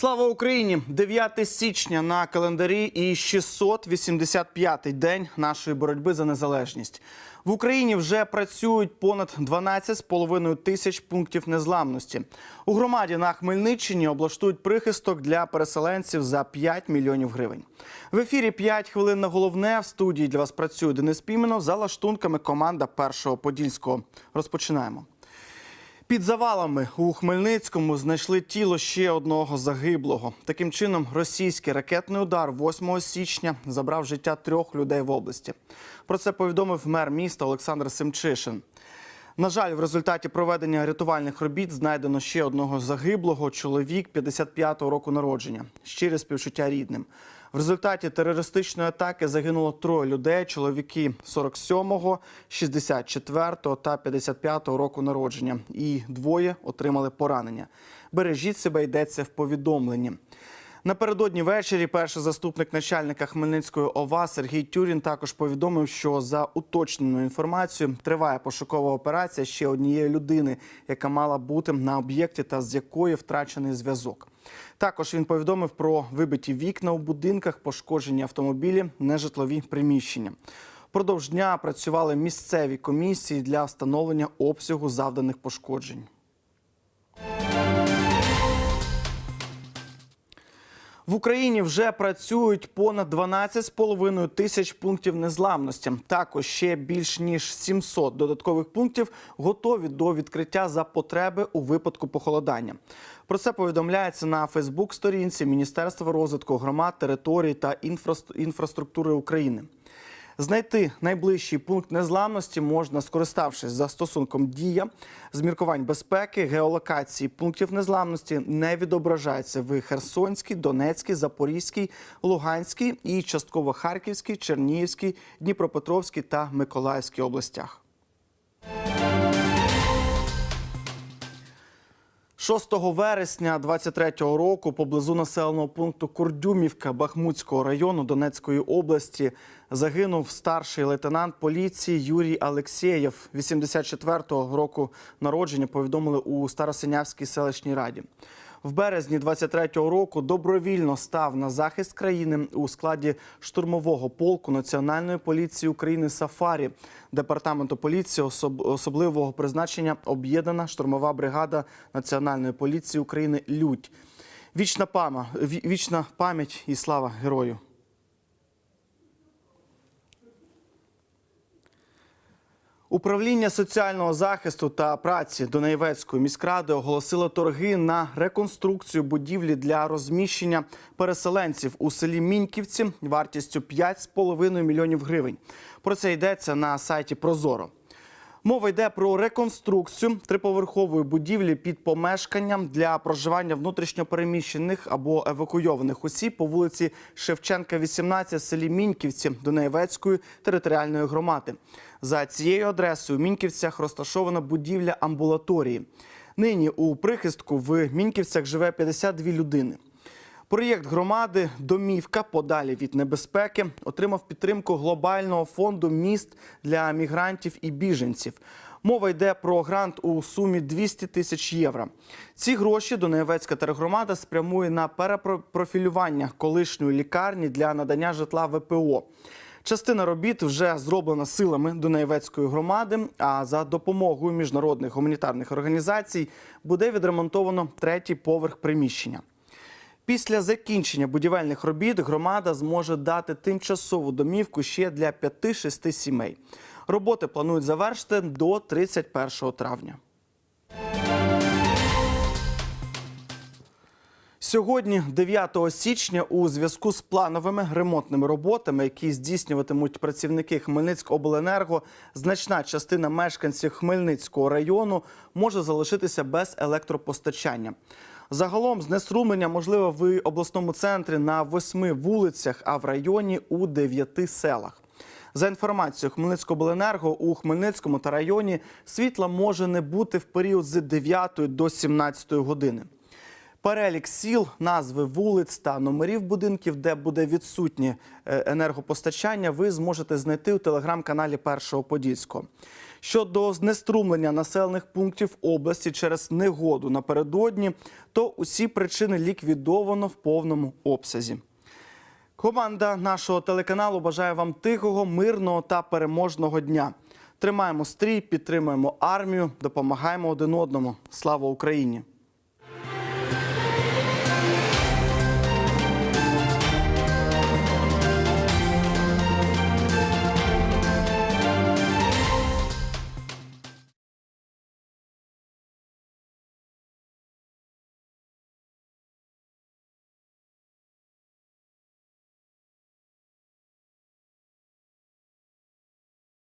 Слава Україні! 9 січня на календарі і 685-й день нашої боротьби за незалежність. В Україні вже працюють понад 12,5 тисяч пунктів незламності. У громаді на Хмельниччині облаштують прихисток для переселенців за 5 мільйонів гривень. В ефірі 5 хвилин на головне. В студії для вас працює Денис Піменов. За лаштунками команда першого подільського. Розпочинаємо. Під завалами у Хмельницькому знайшли тіло ще одного загиблого. Таким чином, російський ракетний удар 8 січня забрав життя трьох людей в області. Про це повідомив мер міста Олександр Семчишин. На жаль, в результаті проведення рятувальних робіт знайдено ще одного загиблого чоловік 55-го року народження. Щире співчуття рідним. В результаті терористичної атаки загинуло троє людей: чоловіки 47-го, 64-го та 55-го року народження. І двоє отримали поранення. Бережіть себе йдеться в повідомленні. Напередодні ввечері перший заступник начальника Хмельницької ОВА Сергій Тюрін також повідомив, що за уточненою інформацією триває пошукова операція ще однієї людини, яка мала бути на об'єкті та з якої втрачений зв'язок. Також він повідомив про вибиті вікна у будинках, пошкоджені автомобілі, нежитлові приміщення. Продовж дня працювали місцеві комісії для встановлення обсягу завданих пошкоджень. В Україні вже працюють понад 12,5 тисяч пунктів незламності. Також ще більш ніж 700 додаткових пунктів готові до відкриття за потреби у випадку похолодання. Про це повідомляється на Фейсбук-сторінці Міністерства розвитку громад, територій та інфраструк- інфраструктури України. Знайти найближчий пункт незламності можна, скориставшись застосунком Дія з міркувань безпеки, геолокації пунктів незламності не відображається в Херсонській, Донецькій, Запорізькій, Луганській і частково Харківській, Чернігівській, Дніпропетровській та Миколаївській областях. 6 вересня 23-го року поблизу населеного пункту Курдюмівка Бахмутського району Донецької області загинув старший лейтенант поліції Юрій Алексєєв, 84-го року народження. Повідомили у Старосинявській селищній раді. В березні 23-го року добровільно став на захист країни у складі штурмового полку Національної поліції України Сафарі, департаменту поліції особ- особливого призначення об'єднана штурмова бригада Національної поліції України Людь. Вічна пама, вічна пам'ять і слава герою. Управління соціального захисту та праці Донецької міськради оголосило торги на реконструкцію будівлі для розміщення переселенців у селі Міньківці вартістю 5,5 мільйонів гривень. Про це йдеться на сайті Прозоро. Мова йде про реконструкцію триповерхової будівлі під помешканням для проживання внутрішньопереміщених або евакуйованих осіб по вулиці Шевченка, 18 в селі Міньківці Донецької територіальної громади. За цією адресою в Міньківцях розташована будівля амбулаторії. Нині у прихистку в Міньківцях живе 52 людини. Проєкт громади Домівка подалі від небезпеки отримав підтримку глобального фонду міст для мігрантів і біженців. Мова йде про грант у сумі 200 тисяч євро. Ці гроші Донецька тергромада спрямує на перепрофілювання колишньої лікарні для надання житла ВПО. Частина робіт вже зроблена силами Донецької громади. А за допомогою міжнародних гуманітарних організацій буде відремонтовано третій поверх приміщення. Після закінчення будівельних робіт громада зможе дати тимчасову домівку ще для 5-6 сімей. Роботи планують завершити до 31 травня. Сьогодні, 9 січня, у зв'язку з плановими ремонтними роботами, які здійснюватимуть працівники Хмельницькобленерго, значна частина мешканців Хмельницького району може залишитися без електропостачання. Загалом знеструмлення можливо в обласному центрі на восьми вулицях, а в районі у дев'яти селах. За інформацією Хмельницькобленерго, у Хмельницькому та районі світла може не бути в період з 9 до 17 години. Перелік сіл, назви вулиць та номерів будинків, де буде відсутнє е, енергопостачання, ви зможете знайти у телеграм-каналі Першого Подільського. Щодо знеструмлення населених пунктів області через негоду напередодні, то усі причини ліквідовано в повному обсязі. Команда нашого телеканалу бажає вам тихого, мирного та переможного дня. Тримаємо стрій, підтримуємо армію, допомагаємо один одному. Слава Україні!